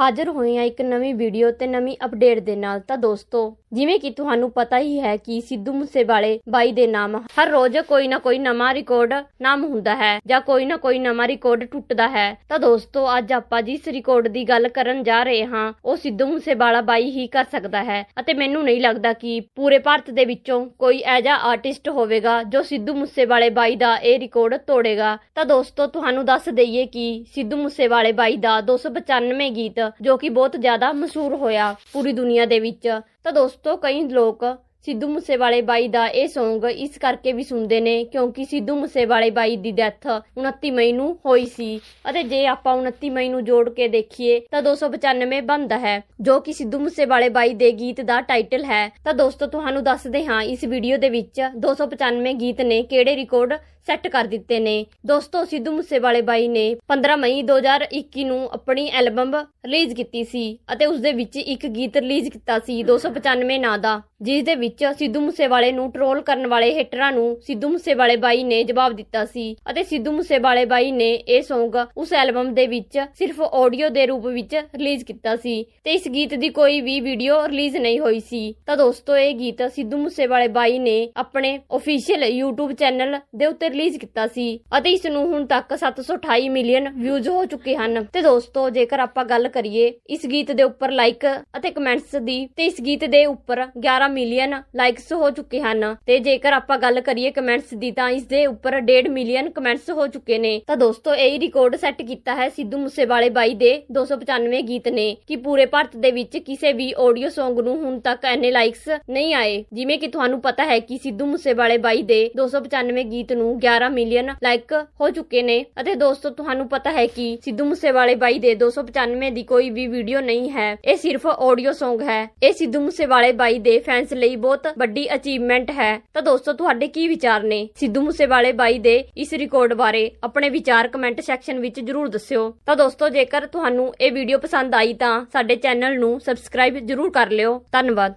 ਹਾਜ਼ਰ ਹੋਏ ਹਾਂ ਇੱਕ ਨਵੀਂ ਵੀਡੀਓ ਤੇ ਨਵੀਂ ਅਪਡੇਟ ਦੇ ਨਾਲ। ਤਾਂ ਦੋਸਤੋ, ਜਿਵੇਂ ਕਿ ਤੁਹਾਨੂੰ ਪਤਾ ਹੀ ਹੈ ਕਿ ਸਿੱਧੂ ਮੂਸੇਵਾਲੇ ਬਾਈ ਦੇ ਨਾਮ ਹਰ ਰੋਜ਼ ਕੋਈ ਨਾ ਕੋਈ ਨਵਾਂ ਰਿਕਾਰਡ ਨਾਮ ਹੁੰਦਾ ਹੈ ਜਾਂ ਕੋਈ ਨਾ ਕੋਈ ਨਵਾਂ ਰਿਕਾਰਡ ਟੁੱਟਦਾ ਹੈ। ਤਾਂ ਦੋਸਤੋ, ਅੱਜ ਆਪਾਂ ਜਿਸ ਰਿਕਾਰਡ ਦੀ ਗੱਲ ਕਰਨ ਜਾ ਰਹੇ ਹਾਂ, ਉਹ ਸਿੱਧੂ ਮੂਸੇਵਾਲਾ ਬਾਈ ਹੀ ਕਰ ਸਕਦਾ ਹੈ। ਅਤੇ ਮੈਨੂੰ ਨਹੀਂ ਲੱਗਦਾ ਕਿ ਪੂਰੇ ਭਾਰਤ ਦੇ ਵਿੱਚੋਂ ਕੋਈ ਐਜਾ ਆਰਟਿਸਟ ਹੋਵੇਗਾ ਜੋ ਸਿੱਧੂ ਮੂਸੇਵਾਲੇ ਬਾਈ ਦਾ ਇਹ ਰਿਕਾਰਡ ਤੋੜੇਗਾ। ਤਾਂ ਦੋਸਤੋ, ਤੁਹਾਨੂੰ ਦੱਸ ਦਈਏ ਕਿ ਸਿੱਧੂ ਮੂਸੇਵਾਲੇ ਬਾਈ ਦਾ 295 ਗੀਤ ਜੋ ਕਿ ਬਹੁਤ ਜ਼ਿਆਦਾ ਮਸ਼ਹੂਰ ਹੋਇਆ ਪੂਰੀ ਦੁਨੀਆ ਦੇ ਵਿੱਚ। ਤਾਂ ਦੋਸਤੋ ਕਈ ਲੋਕ ਸਿੱਧੂ ਮੂਸੇਵਾਲੇ ਬਾਈ ਦਾ ਇਹ Song ਇਸ ਕਰਕੇ ਵੀ ਸੁਣਦੇ ਨੇ ਕਿਉਂਕਿ ਸਿੱਧੂ ਮੂਸੇਵਾਲੇ ਬਾਈ ਦੀ ਡੈਥ 29 ਮਈ ਨੂੰ ਹੋਈ ਸੀ ਅਤੇ ਜੇ ਆਪਾਂ 29 ਮਈ ਨੂੰ ਜੋੜ ਕੇ ਦੇਖੀਏ ਤਾਂ 295 ਬਣਦਾ ਹੈ, ਜੋ ਕਿ ਸਿੱਧੂ ਮੂਸੇਵਾਲੇ ਬਾਈ ਦੇ ਗੀਤ ਦਾ ਟਾਈਟਲ ਹੈ। ਤਾਂ ਦੋਸਤੋ, ਤੁਹਾਨੂੰ ਦੱਸਦੇ ਹਾਂ ਇਸ ਵੀਡੀਓ ਦੇ ਵਿੱਚ 295 ਗੀਤ ਨੇ ਕਿਹੜੇ ਰਿਕਾਰਡ ਸੈੱਟ ਕਰ ਦਿੱਤੇ ਨੇ। ਦੋਸਤੋ, ਸਿੱਧੂ ਮੂਸੇਵਾਲੇ ਬਾਈ ਨੇ 15 ਮਈ 2021 ਨੂੰ ਆਪਣੀ ਐਲਬਮ ਰਿਲੀਜ਼ ਕੀਤੀ ਸੀ ਅਤੇ ਉਸ ਦੇ ਵਿੱਚ ਇੱਕ ਗੀਤ ਰਿਲੀਜ਼ ਕੀਤਾ ਸੀ 295 ਨਾਂ ਦਾ। ਜਿਸ ਦੇ ਵਿੱਚ ਸਿੱਧੂ ਮੂਸੇਵਾਲੇ ਨੂੰ ਟਰੋਲ ਕਰਨ ਵਾਲੇ ਹੇਟਰਾਂ ਨੂੰ ਸਿੱਧੂ ਮੂਸੇਵਾਲੇ ਬਾਈ ਨੇ ਜਵਾਬ ਦਿੱਤਾ ਸੀ ਅਤੇ ਸਿੱਧੂ ਮੂਸੇਵਾਲੇ ਬਾਈ ਨੇ ਇਹ Song ਉਸ ਐਲਬਮ ਦੇ ਵਿੱਚ ਸਿਰਫ ਆਡੀਓ ਦੇ ਰੂਪ ਵਿੱਚ ਰਿਲੀਜ਼ ਕੀਤਾ ਸੀ ਤੇ ਇਸ ਗੀਤ ਦੀ ਕੋਈ ਵੀ ਵੀਡੀਓ ਰਿਲੀਜ਼ ਨਹੀਂ ਹੋਈ ਸੀ। ਤਾਂ ਦੋਸਤੋ, ਇਹ ਗੀਤ ਸਿੱਧੂ ਮੂਸੇਵਾਲੇ ਬਾਈ ਨੇ ਆਪਣੇ ਅਫੀਸ਼ੀਅਲ YouTube ਚੈਨਲ ਦੇ ਉੱਤੇ ਰਿਲੀਜ਼ ਕੀਤਾ ਸੀ ਅਤੇ ਇਸ ਨੂੰ ਹੁਣ ਤੱਕ 728 ਮਿਲੀਅਨ ਵਿਊਜ਼ ਹੋ ਚੁੱਕੇ ਹਨ। ਤੇ ਦੋਸਤੋ, ਜੇਕਰ ਆਪਾਂ ਗੱਲ ਕਰੀਏ ਇਸ ਗੀਤ ਦੇ ਉੱਪਰ ਲਾਈਕ ਅਤੇ ਕਮੈਂਟਸ ਦੀ, ਤੇ ਇਸ ਗੀਤ ਦੇ ਉੱਪਰ 11 ਮਿਲੀਅਨ ਲਾਈਕਸ ਹੋ ਚੁੱਕੇ ਹਨ। ਤੇ ਜੇਕਰ ਆਪਾਂ ਗੱਲ ਕਰੀਏ ਕਮੈਂਟਸ ਦੀ, ਤਾਂ ਇਸ ਦੇ ਉੱਪਰ 1.5 ਮਿਲੀਅਨ ਕਮੈਂਟਸ ਹੋ ਚੁੱਕੇ ਨੇ। ਤਾਂ ਦੋਸਤੋ, ਇਹ ਰਿਕਾਰਡ ਸੈੱਟ ਕੀਤਾ ਹੈ ਸਿੱਧੂ ਮੂਸੇਵਾਲੇ ਬਾਈ ਦੇ 295 ਗੀਤ ਨੇ, ਕਿ ਪੂਰੇ ਭਾਰਤ ਦੇ ਵਿੱਚ ਕਿਸੇ ਵੀ ਆਡੀਓ Song ਨੂੰ ਹੁਣ ਤੱਕ ਐਨੇ ਲਾਈਕਸ ਨਹੀਂ ਆਏ। ਜਿਵੇਂ ਕਿ ਤੁਹਾਨੂੰ ਪਤਾ ਹੈ ਕਿ ਸਿੱਧੂ ਮੂਸੇਵਾਲੇ ਬਾਈ ਦੇ 295 ਗੀਤ ਨੂੰ 11 ਮਿਲੀਅਨ ਲਾਈਕ ਹੋ ਚੁੱਕੇ ਨੇ। ਅਤੇ ਦੋਸਤੋ, ਤੁਹਾਨੂੰ ਪਤਾ ਹੈ ਕਿ ਸਿੱਧੂ ਮੂਸੇਵਾਲੇ ਬਾਈ ਦੇ 295 ਦੀ ਕੋਈ ਵੀ ਵੀਡੀਓ ਨਹੀਂ ਹੈ। ਇਹ ਸਿਰਫ ਆਡੀਓ Song ਹੈ। ਇਹ ਸਿੱਧੂ ਮੂਸੇਵਾਲੇ ਬਾਈ ਦੇ ਫੈਨਸ ਲਈ ਬਹੁਤ ਵੱਡੀ ਅਚੀਵਮੈਂਟ ਹੈ। ਤਾਂ ਦੋਸਤੋ, ਤੁਹਾਡੇ ਕੀ ਵਿਚਾਰ ਨੇ? ਸਿੱਧੂ ਮੂਸੇਵਾਲੇ ਬਾਈ ਦੇ ਇਸ ਰਿਕਾਰਡ ਬਾਰੇ ਆਪਣੇ ਵਿਚਾਰ ਕਮੈਂਟ ਸੈਕਸ਼ਨ ਵਿੱਚ ਜਰੂਰ ਦੱਸਿਓ। ਤਾਂ ਦੋਸਤੋ, ਜੇਕਰ ਤੁਹਾਨੂੰ ਇਹ ਵੀਡੀਓ ਪਸੰਦ ਆਈ ਤਾਂ ਸਾਡੇ ਚੈਨਲ ਨੂੰ ਸਬਸਕ੍ਰਾਈਬ ਜਰੂਰ ਕਰ ਲਿਓ। ਧੰਨਵਾਦ।